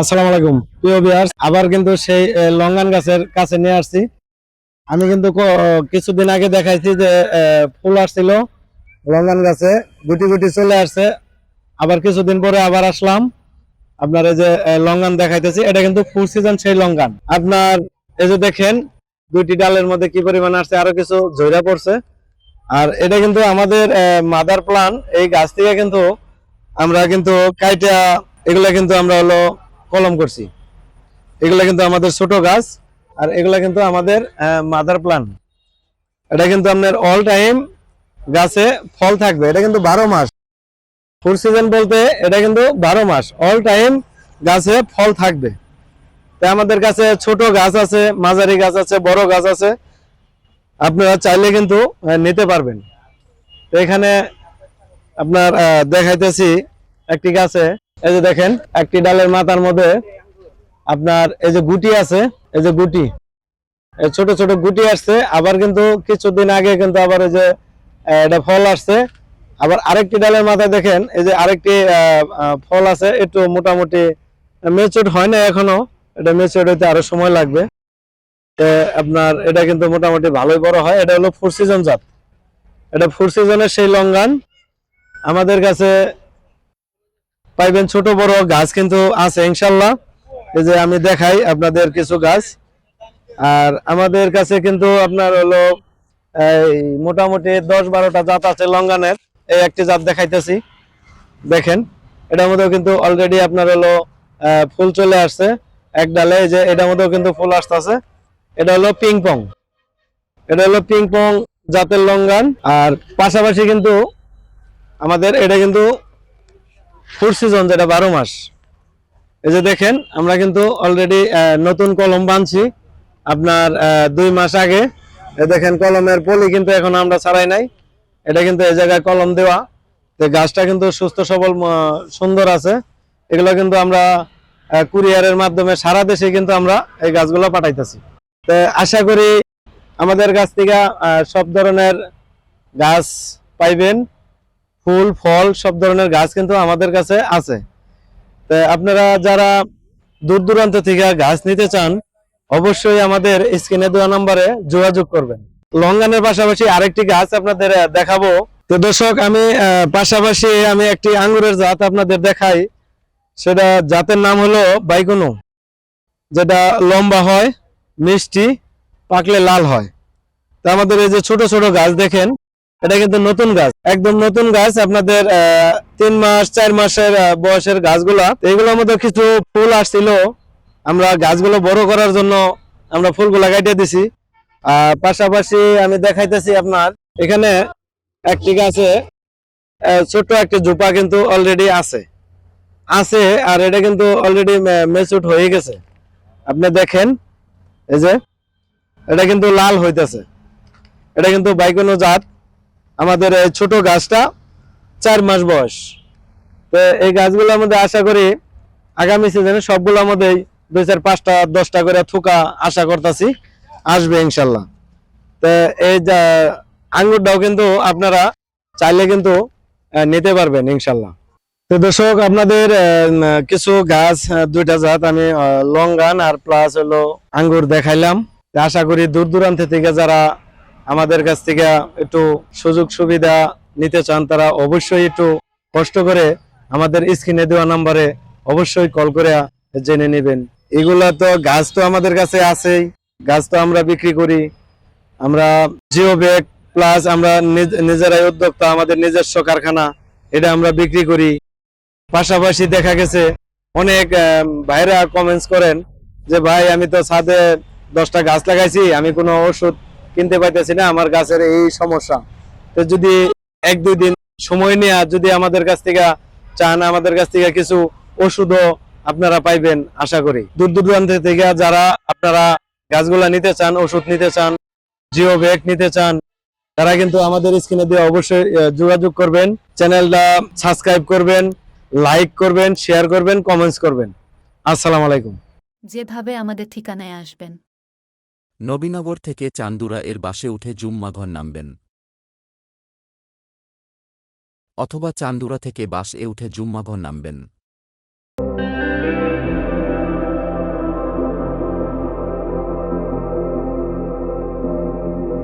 আসসালামু আলাইকুম। প্রিয় ভিউয়ার্স আবার কিন্তু সেই লঙ্গান গাছের কাছে নিয়ে আসছি। আমি কিন্তু কিছুদিন আগে দেখাইছি যে ফুল আসছিল লঙ্গান গাছে, গুটি গুটি চলে আসছে। আবার কিছুদিন পরে আবার আসলাম। আপনার এই যে লঙ্গান দেখাইতেছি, এটা কিন্তু ফুল সিজন সেই লঙ্গান। আপনার এই যে দেখেন, দুইটি ডালের মধ্যে কি পরিমাণ আসছে, আরও কিছু ঝইরা পড়ছে। আর এটা কিন্তু আমাদের মাদার প্লান এই গাছ থেকে কিন্তু আমরা কিন্তু কাইটা, এগুলা কিন্তু আমরা হলো কলম করছি। এগুলা কিন্তু আমাদের ছোট গাছ, আর এগুলা কিন্তু আমাদের মাদার প্লান এটা কিন্তু আপনার অল টাইম গাছে ফল থাকবে। এটা কিন্তু বারো মাস। ফুল সিজন বলতে এটা কিন্তু বারো মাস। অল টাইম গাছে ফল থাকবে। তাই আমাদের কাছে ছোট গাছ আছে, মাঝারি গাছ আছে, বড় গাছ আছে। আপনারা চাইলে কিন্তু নিতে পারবেন। তো এখানে আপনার দেখাইতেছি একটি গাছে, এই যে দেখেন, একটি ডালের মাথার মধ্যে আপনার এই যে গুটি আছে, এই যে গুটি ছোট ছোট গুটি আসছে, আবার কিন্তু কিছুদিন আগে কিন্তু আবার এই যে এটা ফল আসছে। আবার আরেকটি ডালের মাথায় দেখেন, এই যে আরেকটি ফল আছে, একটু মোটামুটি মেচুর হয় না এখনও, এটা মেচুর হইতে আরও সময় লাগবে। আপনার এটা কিন্তু মোটামুটি ভালোই বড় হয়, এটা হলো ফুড সিজন জাত। এটা ফুড সিজনের সেই লঙ্গান। আমাদের কাছে পাইবেন ছোট বড় গাছ কিন্তু আছে, ইনশাল্লাহ। এই যে আমি দেখাই আপনাদের কিছু গাছ। আর আমাদের কাছে কিন্তু আপনার হলো, এই মোটামুটি দশ বারোটা জাত আছে লঙ্গানের। এই একটি জাত দেখাইতেছি। দেখেন, এটার মধ্যেও কিন্তু অলরেডি আপনার হলো ফুল চলে আসছে। এক ডালে এই যে এটার মধ্যেও কিন্তু ফুল আসতেছে। এটা হলো পিং পং। এটা হলো পিং পং জাতের লঙ্গান। আর পাশাপাশি কিন্তু আমাদের এটা কিন্তু ফুড সিজন যেটা বারো মাস। এই যে দেখেন, আমরা কিন্তু অলরেডি নতুন কলম বানছি। আপনার দুই মাস আগে। এ দেখেন, কলমের পলি কিন্তু এখন আমরা ছাড়াই নাই। এটা কিন্তু এই জায়গায় কলম দেওয়া। তো গাছটা কিন্তু সুস্থ, সবল সুন্দর আছে। এগুলো কিন্তু আমরা কুরিয়ারের মাধ্যমে সারা দেশে কিন্তু আমরা এই গাছগুলো পাঠাইতেছি। তো আশা করি আমাদের কাছ থেকে সব ধরনের গাছ পাইবেন। ফুল, ফল, সব ধরনের গাছ কিন্তু আমাদের কাছে আছে। আপনারা যারা দূর দূরান্ত থেকে গাছ নিতে চান, অবশ্যই আমাদের স্ক্রিনে দেওয়া নম্বরে যোগাযোগ করবেন। লঙ্গানের পাশাপাশি আরেকটি গাছ আপনাদের দেখাবো। তো দর্শক, আমি পাশাপাশি আমি একটি আঙ্গুরের জাত আপনাদের দেখাই। সেটা জাতের নাম হলো বাইকুনু, যেটা লম্বা হয়, মিষ্টি, পাকলে লাল হয়। তো আমাদের এই যে ছোট ছোট গাছ দেখেন এটা কিন্তু নতুন গাছ। একদম নতুন গাছ, আপনাদের তিন মাস, চার মাসের বয়সের গাছগুলা। এগুলোর মধ্যে কিছু ফুল আসছিল। আমরা গাছগুলো বড় করার জন্য আমরা ফুলগুলা কাটিয়ে দিছি। আর পাশাপাশি আমি দেখাইতেছি আপনার, এখানে একটি গাছে ছোট্ট একটি জোপা কিন্তু অলরেডি আছে। আছে, আর এটা কিন্তু অলরেডি মেচুট হয়ে গেছে। আপনি দেখেন, এই যে, এটা কিন্তু লাল হইতেছে। এটা কিন্তু বাইকোনো জাত। আমাদের ছোট গাছটা চার মাস বয়স। তো এই গাছগুলোর মধ্যে আশা করি আগামী সিজনে সবগুলোর মধ্যেই দুই চার, পাঁচটা, দশটা করে থুকা আশা করতেছি, আসবে ইনশাল্লাহ। তো এই আঙ্গুরটাও কিন্তু আপনারা চাইলে কিন্তু নিতে পারবেন ইনশাল্লাহ। তো দর্শক, আপনাদের কিছু গাছ দুইটা জাত আমি লঙ্গান আর প্লাস হলো আঙ্গুর দেখাইলাম। আশা করি দূর দূরান্ত থেকে যারা আমাদের কাছ থেকে একটু সুযোগ সুবিধা নিতে চান, তারা অবশ্যই একটু কষ্ট করে আমাদের স্ক্রিনে দেওয়া নাম্বারে অবশ্যই কল করে জেনে নেবেন। এগুলা তো গাছ তো আমাদের কাছে আছেই, গাছ তো আমরা বিক্রি করি। আমরা জিও ব্যাগ প্লাস আমরা নিজ- নিজেরাই উদ্যোক্তা, আমাদের নিজস্ব কারখানা, এটা আমরা বিক্রি করি। পাশাপাশি দেখা গেছে অনেক ভাইরা কমেন্টস করেন যে, ভাই, আমি তো ছাদে দশটা গাছ লাগাইছি, আমি কোনো ওষুধ কিনতে পাইতেছি না, আমার গাছের এই সমস্যা। তো যদি এক, দুই দিন সময় নিয়ে যদি আমাদের কাছ থেকে চান, আমাদের কাছ থেকে কিছু ওষুধও আপনারা পাইবেন, আশা করি। দূর দূরান্ত থেকে যারা আপনারা গাছগুলা নিতে চান, ওষুধ নিতে চান জিও ব্যাগ নিতে চান, তারা কিন্তু আমাদের স্ক্রিনে দিয়ে অবশ্যই যোগাযোগ করবেন, চ্যানেলটা সাবস্ক্রাইব করবেন, লাইক করবেন, শেয়ার করবেন, কমেন্টস করবেন। আসসালামু আলাইকুম। যেভাবে আমাদের ঠিকানায় আসবেন। নবীনগর থেকে চান্দুরা এর বাসে উঠে জুম্মাঘর নামবেন। অথবা চান্দুরা থেকে বাস এ উঠে জুম্মাঘর নামবেন।